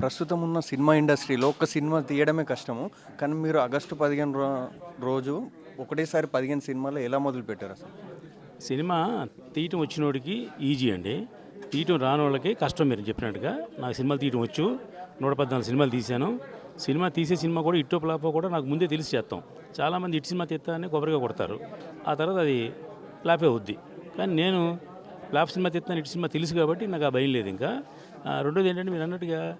ప్రస్తుతం ఉన్న సినిమా ఇండస్ట్రీలో ఒక సినిమా తీయడమే కష్టము. కానీ మీరు ఆగస్టు పదిహేను రో రోజు ఒకటేసారి పదిహేను సినిమాలు ఎలా మొదలు పెట్టారు అసలు? సినిమా తీయటం వచ్చినోడికి ఈజీ అండి. తీయటం రాని వాళ్ళకి కష్టం మీరు చెప్పినట్టుగా. నాకు సినిమాలు తీయటం వచ్చు. నూట పద్నాలుగు సినిమాలు తీశాను. సినిమా తీసే సినిమా కూడా ఇట్టో ప్లాపో కూడా నాకు ముందే తెలిసి చేస్తాం. చాలామంది ఇటు సినిమా తీస్తానని కొబ్బరిగా కొడతారు. ఆ తర్వాత అది ప్లాపే అవుద్ది. కానీ నేను ప్లాప్ సినిమా తీస్తాను ఇటు సినిమా తెలుసు కాబట్టి నాకు ఆ భయం లేదు ఇంకా. ఆ, రెండోది ఏంటంటే మీరు అన్నట్టుగా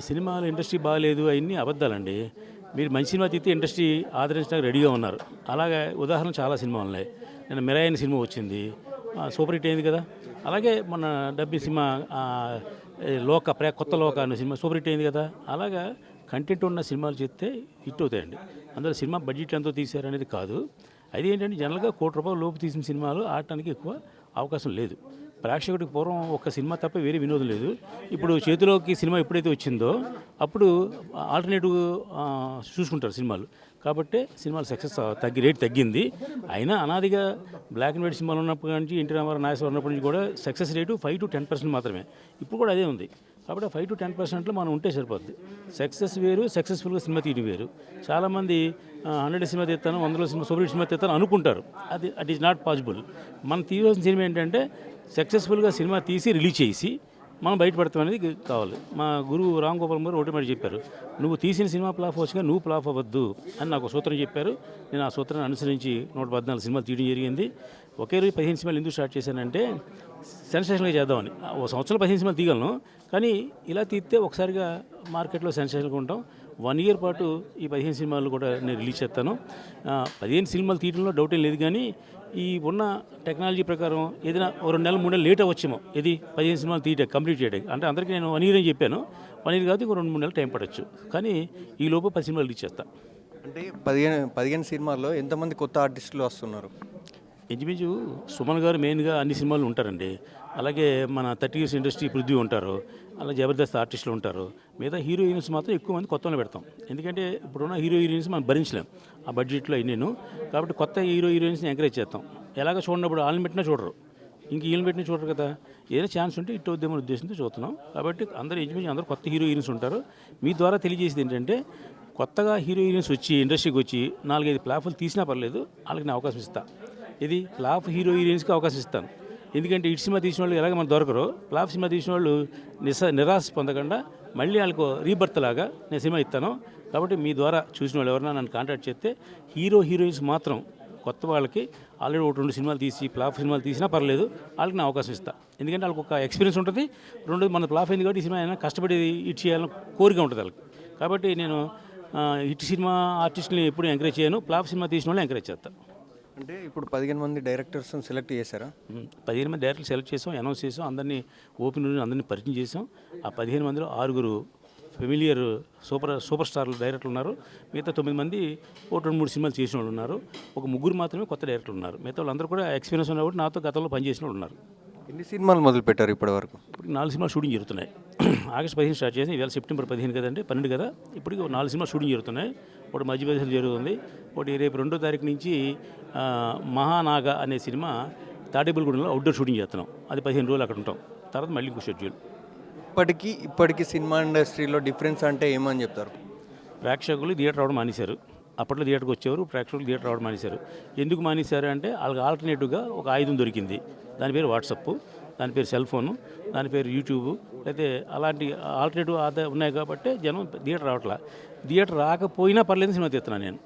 సినిమాల ఇండస్ట్రీ బాగాలేదు అవన్నీ అబద్ధాలండి. మీరు మంచి సినిమా తీస్తే ఇండస్ట్రీ ఆదరించడానికి రెడీగా ఉన్నారు. అలాగే ఉదాహరణ చాలా సినిమా ఉన్నాయి. నేను మిరాయిన్ సినిమా వచ్చింది. సూపర్ హిట్ అయింది కదా. అలాగే మన డబ్బి సినిమా లోక ప్రే కొత్త లోక అనే సినిమా సూపర్ హిట్ అయింది కదా. అలాగా కంటెంట్ ఉన్న సినిమాలు చేస్తే హిట్ అవుతాయండి. అందులో సినిమా బడ్జెట్ ఎంతో తీశారు అనేది కాదు. అది ఏంటంటే జనరల్గా కోటి రూపాయల లోపు తీసిన సినిమాలు ఆడటానికి ఎక్కువ అవకాశం లేదు. ప్రేక్షకుడికి పూర్వం ఒక సినిమా తప్ప వేరే వినోదం లేదు. ఇప్పుడు చేతిలోకి సినిమా ఎప్పుడైతే వచ్చిందో అప్పుడు ఆల్టర్నేటివ్ చూసుకుంటారు సినిమాలు. కాబట్టి సినిమాలు సక్సెస్ తగ్గి రేట్ తగ్గింది. అయినా అనాదిగా బ్లాక్ అండ్ వైట్ సినిమాలు ఉన్నప్పటి నుంచి ఎన్టీ రామారావు నాగేశ్వరం ఉన్నప్పటి నుంచి కూడా success rate five to ten percent మాత్రమే. ఇప్పుడు కూడా అదే ఉంది. కాబట్టి ఫైవ్ టు టెన్ పర్సెంట్లో మనం ఉంటే సరిపోద్ది. సక్సెస్ వేరు సక్సెస్ఫుల్గా సినిమా తీయడం వేరు. చాలామంది హండ్రెడ్ సినిమా తీస్తాను వందలో సినిమా సూపర్ సినిమా తీస్తాను అనుకుంటారు. అది అట్ ఈస్ నాట్ పాసిబుల్ మనం తీయవలసిన సినిమా ఏంటంటే సక్సెస్ఫుల్గా సినిమా తీసి రిలీజ్ చేసి మనం బయటపడతాం అనేది కావాలి. మా గురువు రామ్ గోపాల్ గారు ఒకటి మాట చెప్పారు. నువ్వు తీసిన సినిమా ప్లాఫ్ వచ్చుగా నువ్వు ప్లాఫ్ అవ్వద్దు అని నాకు ఒక సూత్రం చెప్పారు. నేను ఆ సూత్రాన్ని అనుసరించి నూట పద్నాలుగు సినిమాలు తీయడం జరిగింది. ఒకే రోజు పదిహేను సినిమాలు ఎందుకు స్టార్ట్ చేశానంటే సెన్సేషన్గా చేద్దామని ఒక సంవత్సరం పదిహేను సినిమాలు తీయగలను. కానీ ఇలా తీస్తే ఒకసారిగా మార్కెట్లో సెన్సేషన్గా ఉంటాం. వన్ ఇయర్ పాటు ఈ పదిహేను సినిమాలు కూడా నేను రిలీజ్ చేస్తాను. పదిహేను సినిమాలు తీయడంలో డౌట్ ఏం లేదు కానీ ఈ ఉన్న టెక్నాలజీ ప్రకారం ఏదైనా రెండు నెలలు మూడు నెలలు లేట్ అవ్వచ్చేమో. ఇది పదిహేను సినిమాలు తీయటం కంప్లీట్ చేయడానికి అంటే అందరికీ నేను వన్ ఇయర్ అని చెప్పాను. వన్ ఇయర్ కాదు ఇంకో రెండు మూడు నెలలు టైం పడవచ్చు కానీ ఈ లోపు పది సినిమాలు రిలీజ్ చేస్తాను అంటే పదిహేను పదిహేను సినిమాల్లో ఎంతమంది కొత్త ఆర్టిస్టులు వస్తున్నారు? ఇంచుమించు సుమన్ గారు మెయిన్గా అన్ని సినిమాలు ఉంటారండి. అలాగే మన థర్టీ ఇయర్స్ ఇండస్ట్రీ పృథ్వీ ఉంటారు. అలా జబర్దస్త్ ఆర్టిస్టులు ఉంటారు. మిగతా హీరోయిన్స్ మాత్రం ఎక్కువ మంది కొత్త పెడతాం. ఎందుకంటే ఇప్పుడున్న హీరో హీరోయిన్స్ మనం భరించలేం ఆ బడ్జెట్లో నేను కాబట్టి కొత్త హీరో హీరోయిన్స్ని ఎంకరేజ్ చేస్తాం. ఎలాగ చూడనప్పుడు వాళ్ళని పెట్టినా చూడరు. ఇంక వీళ్ళని పెట్టినా చూడరు కదా. ఏదైనా ఛాన్స్ ఉంటే ఇటు వద్దామనే ఉద్దేశంతో చూస్తున్నాం. కాబట్టి అందరూ ఇంచుమించు అందరూ కొత్త హీరో హీరోయిన్స్ ఉంటారు. మీ ద్వారా తెలియజేసేది ఏంటంటే కొత్తగా హీరో హీరోయిన్స్ వచ్చి ఇండస్ట్రీకి వచ్చి నాలుగైదు ప్లాఫ్లు తీసినా పర్లేదు. వాళ్ళకి నేను అవకాశం ఇస్తాను ఇది ఫ్లాప్ హీరో హీరోయిన్స్కి అవకాశం ఇస్తాను. ఎందుకంటే ఇటు సినిమా తీసిన వాళ్ళు ఎలాగ మనం దొరకరు. ఫ్లాప్ సినిమా తీసిన వాళ్ళు నిస నిరాశ పొందకుండా మళ్ళీ వాళ్ళకు రీబర్త్ లాగా నేను సినిమా ఇస్తాను. కాబట్టి మీ ద్వారా చూసిన వాళ్ళు ఎవరైనా నన్ను కాంటాక్ట్ చేస్తే హీరో హీరోయిన్స్ మాత్రం కొత్త వాళ్ళకి ఆల్రెడీ ఒక రెండు సినిమాలు తీసి ప్లాఫ్ సినిమాలు తీసినా పర్లేదు వాళ్ళకి నేను అవకాశం ఇస్తాను ఎందుకంటే వాళ్ళకి ఒక ఎక్స్పీరియన్స్ ఉంటుంది. రెండు మన ప్లాఫ్ అయింది కాబట్టి ఈ సినిమా అయినా కష్టపడి ఇట్ చేయాలని కోరిక ఉంటుంది వాళ్ళకి. కాబట్టి నేను ఇటు సినిమా ఆర్టిస్ట్ని ఎప్పుడు ఎంకరేజ్ చేయను. ప్లాఫ్ సినిమా తీసిన వాళ్ళు ఎంకరేజ్ చేస్తాను అంటే ఇప్పుడు పదిహేను మంది డైరెక్టర్స్ సెలెక్ట్ చేశారా? పదిహేను మంది డైరెక్టర్లు సెలెక్ట్ చేసాం అనౌన్స్ చేసాం అందరినీ ఓపెన్ అందరినీ పరిచయం చేసాం. ఆ పదిహేను మందిలో ఆరుగురు ఫెమిలియర్ సూపర్ సూపర్ స్టార్లు డైరెక్టర్లు ఉన్నారు. మిగతా తొమ్మిది మంది ఒక రెండు మూడు సినిమాలు చేసిన వాళ్ళు ఉన్నారు. ఒక ముగ్గురు మాత్రమే కొత్త డైరెక్టర్లు ఉన్నారు. మిగతా వాళ్ళందరూ కూడా ఎక్స్పీరియన్స్ ఉన్నప్పుడు నాతో గతంలో పనిచేసిన వాళ్ళు ఉన్నారు. ఎన్ని సినిమాలు మొదలు పెట్టారు ఇప్పటి వరకు ఇప్పుడు నాలుగు సినిమాలు షూటింగ్ జరుగుతున్నాయి. ఆగస్ట్ పదిహేను స్టార్ట్ చేసి ఇవాళ సెప్టెంబర్ పదిహేను కదండి పన్నెండు కదా? ఇప్పటికి నాలుగు సినిమాలు షూటింగ్ జరుగుతున్నాయి. ఒకటి మధ్యప్రదేశ్లో జరుగుతుంది. ఒకటి రేపు రెండో తారీఖు నుంచి మహానాగ అనే సినిమా తాడేపల్లిగూడెంలో అవుట్డోర్ షూటింగ్ చేస్తున్నాం. అది పదిహేను రోజులు అక్కడ ఉంటాం. తర్వాత మళ్ళీ ఇంకో షెడ్యూల్. ఇప్పటికీ ఇప్పటికీ సినిమా ఇండస్ట్రీలో డిఫరెన్స్ అంటే ఏమని చెప్తారు? ప్రేక్షకులు థియేటర్ రావడం మానేశారు. అప్పట్లో థియేటర్కి వచ్చేవారు ప్రేక్షకులు థియేటర్ రావడం మానేశారు. ఎందుకు మానేశారు అంటే వాళ్ళకి ఆల్టర్నేటివ్గా ఒక ఆయుధం దొరికింది. దాని పేరు వాట్సప్ దాని పేరు సెల్ ఫోను దాని పేరు యూట్యూబ్ అయితే అలాంటి ఆల్టర్నేటివ్ ఆదా ఉన్నాయి కాబట్టి జనం థియేటర్ రావట్లా. థియేటర్ రాకపోయినా పర్లేదు సినిమా తీస్తున్నాను నేను.